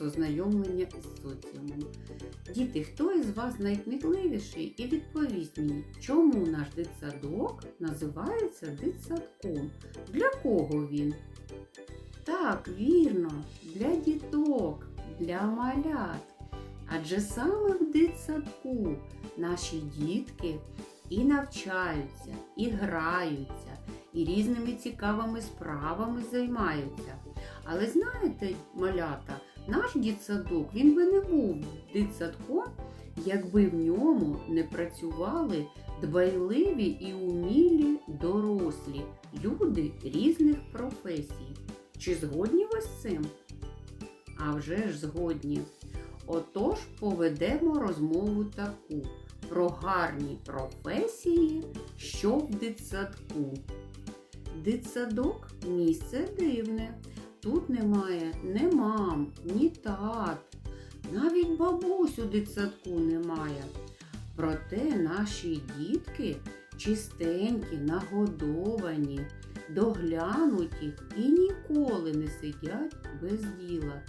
ознайомлення із соціумом. Діти, хто із вас найкмітливіший і відповість мені, чому наш дитсадок називається дитсадком? Для кого він? Так, вірно, для діток, для малят. Адже саме в дитсадку наші дітки і навчаються, і граються, і різними цікавими справами займаються. Але знаєте, малята, наш дитсадок, він би не був дитсадком, якби в ньому не працювали дбайливі і умілі дорослі люди різних професій. Чи згодні ви з цим? А вже ж згодні. Отож поведемо розмову таку про гарні професії, що в дитсадку. Дитсадок місце дивне. Тут немає ні мам, ні тат, навіть бабусь у дитсадку немає. Проте наші дітки чистенькі, нагодовані, доглянуті і ніколи не сидять без діла.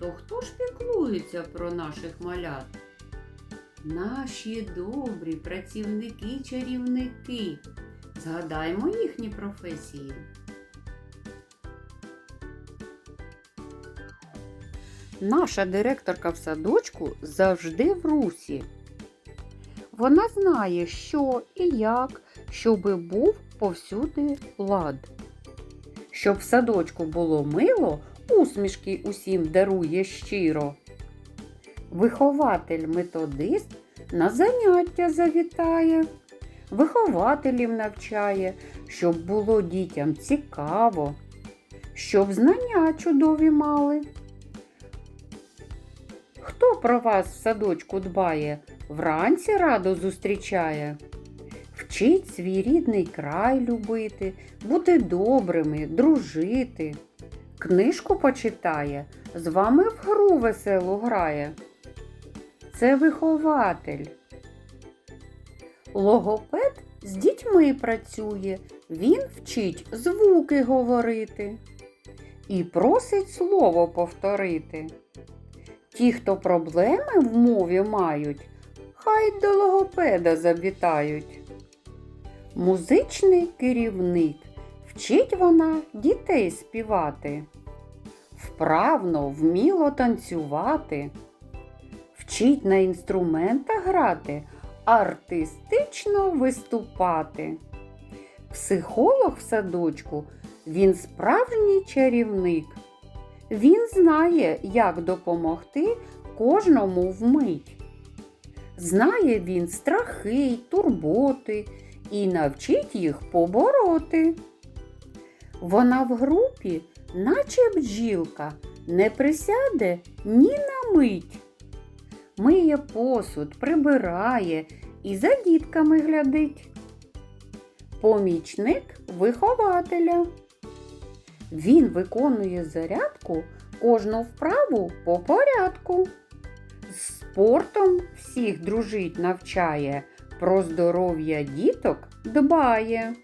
То хто ж піклується про наших малят? Наші добрі працівники-чарівники. Згадаймо їхні професії. Наша директорка в садочку завжди в русі. Вона знає, що і як, щоби був повсюди лад. Щоб в садочку було мило, усмішки усім дарує щиро. Вихователь методист на заняття завітає, вихователів навчає, щоб було дітям цікаво, щоб знання чудові мали. Хто про вас в садочку дбає, вранці радо зустрічає? Вчить свій рідний край любити, бути добрими, дружити. Книжку почитає, з вами в гру веселу грає. Це вихователь. Логопед з дітьми працює, він вчить звуки говорити і просить слово повторити. Ті, хто проблеми в мові мають, хай до логопеда завітають. Музичний керівник вчить вона дітей співати, вправно, вміло танцювати, вчить на інструментах грати, артистично виступати. Психолог в садочку він справжній чарівник. Він знає, як допомогти кожному вмить. Знає він страхи й турботи і навчить їх побороти. Вона в групі, наче бджілка, не присяде ні на мить. Миє посуд, прибирає і за дітками глядить. Помічник вихователя. Він виконує зарядку кожну вправу по порядку. З спортом всіх дружить навчає, про здоров'я діток дбає.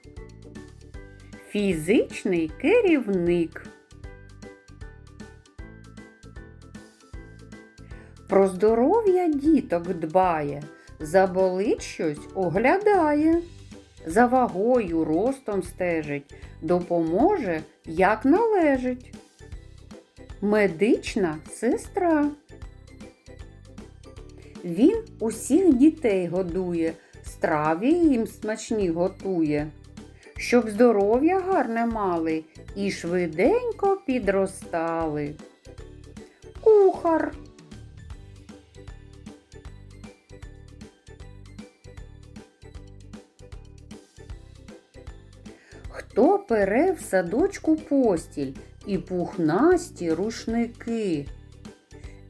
Фізичний керівник. Про здоров'я діток дбає, заболить щось оглядає, за вагою ростом стежить, допоможе, як належить. Медична сестра. Він усіх дітей годує, страві їм смачні готує, щоб здоров'я гарне мали і швиденько підростали. Кухар. Хто пере в садочку постіль і пухнасті рушники,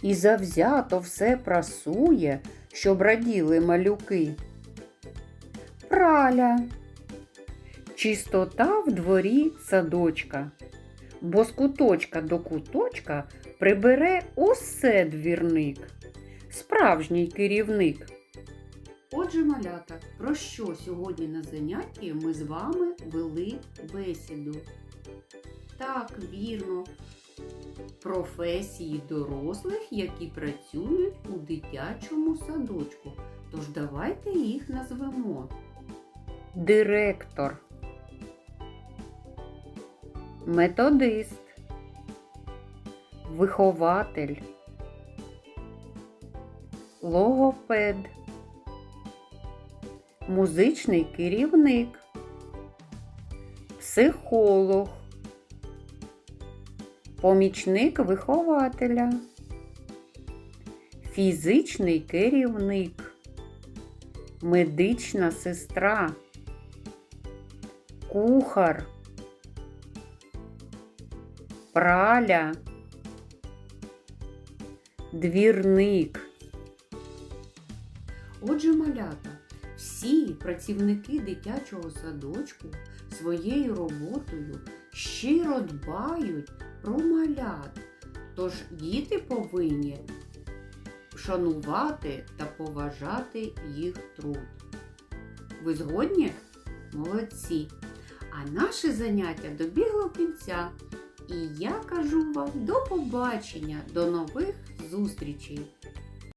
і завзято все прасує, щоб раділи малюки. Праля. Чистота в дворі садочка, бо з куточка до куточка прибере усе двірник, справжній керівник. Отже, малята, про що сьогодні на занятті ми з вами вели бесіду? Так, вірно, професії дорослих, які працюють у дитячому садочку. Тож давайте їх назвемо. Директор, методист, вихователь, логопед, музичний керівник, психолог, помічник вихователя, фізичний керівник, медична сестра, кухар, праля, двірник. Отже, малята, всі працівники дитячого садочку своєю роботою щиро дбають про малят. Тож діти повинні шанувати та поважати їх труд. Ви згодні? Молодці! А наше заняття добігло кінця. І я кажу вам до побачення, до нових зустрічей!